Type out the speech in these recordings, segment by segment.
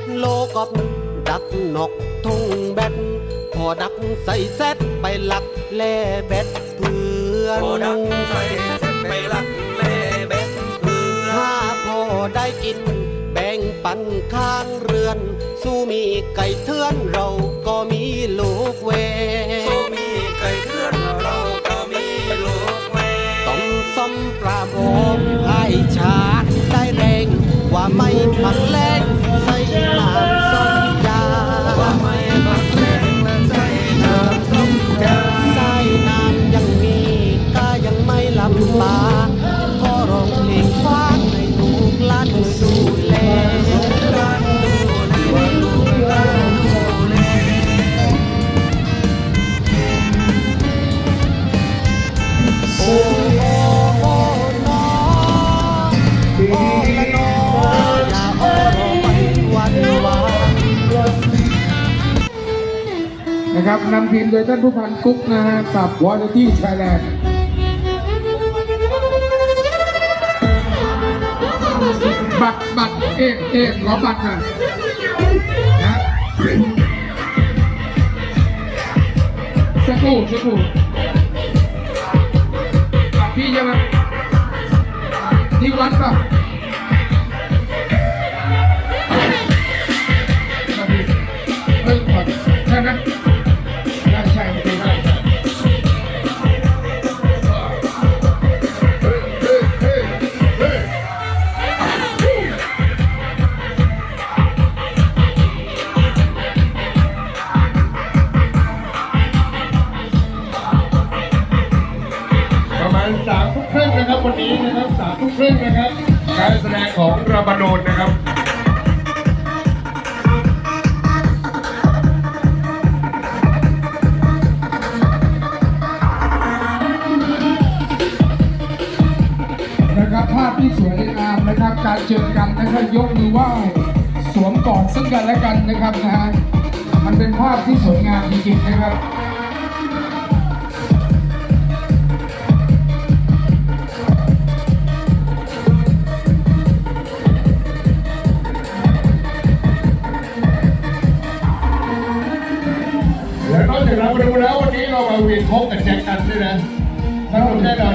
ดโลกอบดักนกทุ่งแบดพอดักใส่เซตไปหลักแล่แบดเพื่อนพอดังใส่เส้นไปลักเล่เบ็ดเพื่อถ้าพอได้กิน แบ่งปันข้างเรือน สู้มีไก่เทือนเราก็มีลูกเวสู้มีไก่เถื่อนเราก็มีลูกแม่ต้องซ่อมปลาโมงให้ชาได้แรง ว่าไม่พักแรงใส่น้ำส้ม นะครับนำทีมโดยท่านผู้พันกุ๊กนะฮะกับวอลตี้ไทยแลนด์บัตรบัตรเอกเอกขอบัตรหน่อยนะสักครู่สักครู่บัตรพี่ใช่ไหมที่วัดป่ะ สามทุ่มครึ่งนะครับวันนี้นะครับสามทุ่มครึ่งนะครับ การแสดงของราบานูนนะครับนะครับภาพที่สวยงามนะครับ การเจอกันนะครับยกมือไหว้สวมกอดซึ่งกันและกันนะครับนะฮะมันเป็นภาพที่สวยงามจริงๆนะครับ สนุกแน่นอ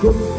Good.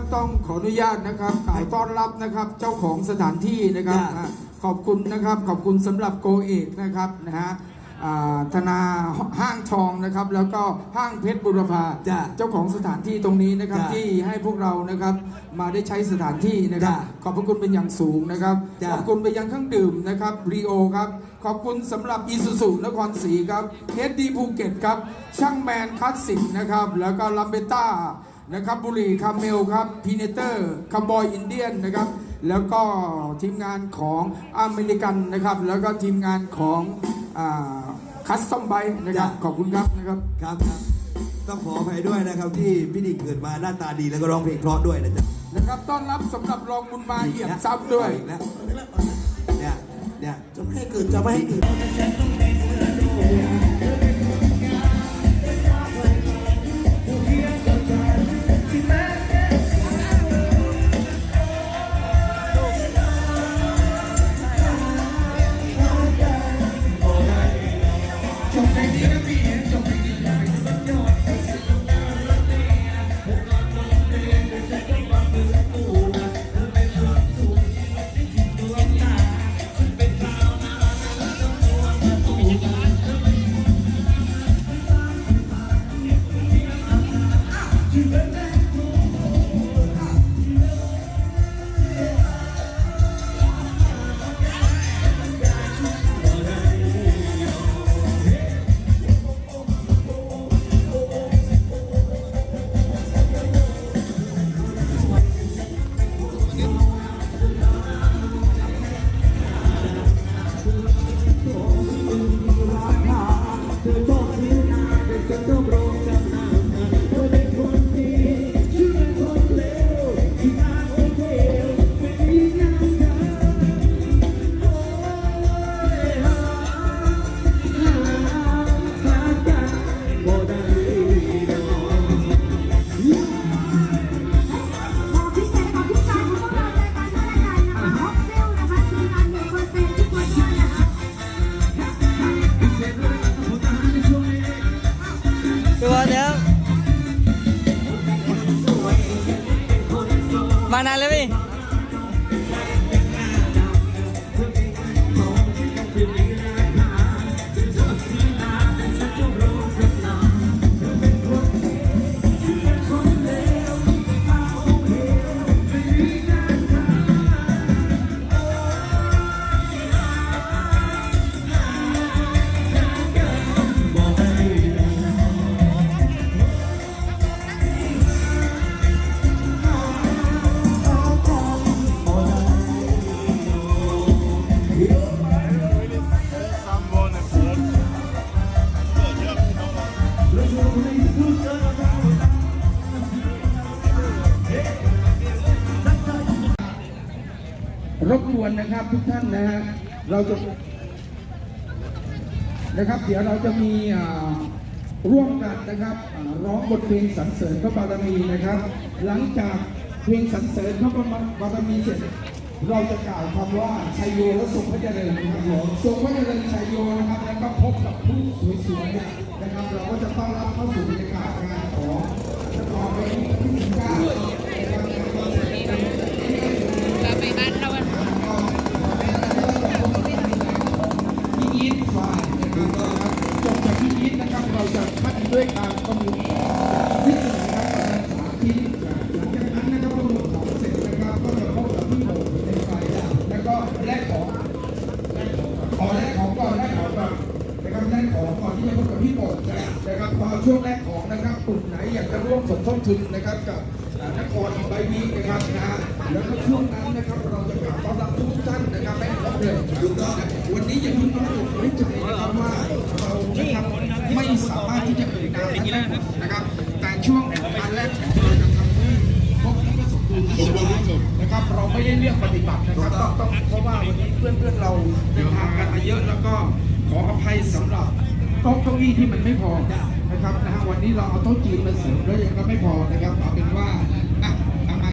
นี้นะครับต้องขออนุญาตนะครับขายต้อนรับนะครับเจ้าของสถานที่นะครับจ้ะอะขอบคุณนะครับขอบคุณสำหรับโกเอกนะครับนะฮะอ่าธนาห้างทองนะครับ แล้วก็ห้างเพชรบุรพาจ้ะเจ้าของสถานที่ตรงนี้นะครับจ้ะที่ให้พวกเรานะครับมาได้ใช้สถานที่นะครับ จ้ะ ขอบพระคุณเป็นอย่างสูงนะครับ จ้ะขอบคุณไปยังเครื่องดื่มนะครับรีโอครับ ขอบคุณสำหรับอีซูซูนครศรีครับเฮดดีภูเก็ตครับ ช่างแมนคลาสสิกนะครับ แล้วก็ลัมเบต้า นะครับบุรีคาเมลครับพีเนเตอร์คาร์บอยอินเดียนนะครับ แล้วก็ทีมงานของอเมริกันนะครับ แล้วก็ทีมงานของคัสตอมไบนะครับจ้ะขอบคุณครับนะครับครับครับต้องขออภัยด้วยนะครับที่พี่ดิ่งเกิดมาหน้าตาดีแล้วก็ร้องเพลงเพราะด้วยนะจ๊ะนะครับต้อนรับสำหรับรองบุญมาเอี่ยมทรัพย์ด้วยอีกแล้วเนี่ยเนี่ยจะไม่ให้เกิดจะไม่ให้เกิด นนะครับทุกท่านนะฮะเราจะนะครับเดี๋ยวเราจะมีร่วมกันนะครับร้องบทเพลงสรรเสริญพระบารมีนะครับ หลังจากเพลงสรรเสริญพระบารมีเสร็จ เราจะกล่าวคำว่าชัยโยและทรงพระเจริญนะครับผมทรงพระเจริญชัยโยนะครับแล้วก็พบกับผู้สวยๆนะครับ เราก็จะต้อนรับเข้าสู่บรรยากาศงานของนครเวทีที่สิบเก้านะครับ พี่อีทฝ่ายนะครับจบจากพี่อีทนะครับเราจะพั ด้วยการประมูลที่หนึ่งนะครับประมาณสามที่หลังจากนั้นนะครับประมูลของเสร็จนะครับก็จะพบกับพี่โหนในฝ่ายแล้วก็แลกของขอแลกของก่อนแลกของก่อนนะครับแลกของก่อนที่จะพบกับพี่โหนนะครับพอช่วงแรกของนะครับกลุ่มไหนอยากจะร่วมสมทบทุนนะครับกับอ่านครใบนี้นะครับนะฮะแล้วก็ช่วงนั้นนะครับเราจะกล่าวต้อนรับทุกท่านนะครับไม่ครบเลยถูกต้องวันนี้อย่าเพิ่งน้อยอกน้อยใจนะครับว่าเรานะครับไม่สามารถที่ จะเอ่ยนามนะครับ แต่ช่วงการแรกของเราจะทำให้พบที่ก็สมบูรณ์ที่สุดนะครับ เราไม่ได้เลือกปฏิบัตินะครับต้องต้องเพราะว่าวันนี้เพื่อนเพื่อนๆเราเดินทางกันมาเยอะแล้วก็ขออภัยสำหรับโต๊ะเก้าอี้ที่มันไม่พอนะครับนะฮะวันนี้เราเอาโต๊ะจีนมาเสริมแล้วยังก็ไม่พอนะครับเอาเป็นว่า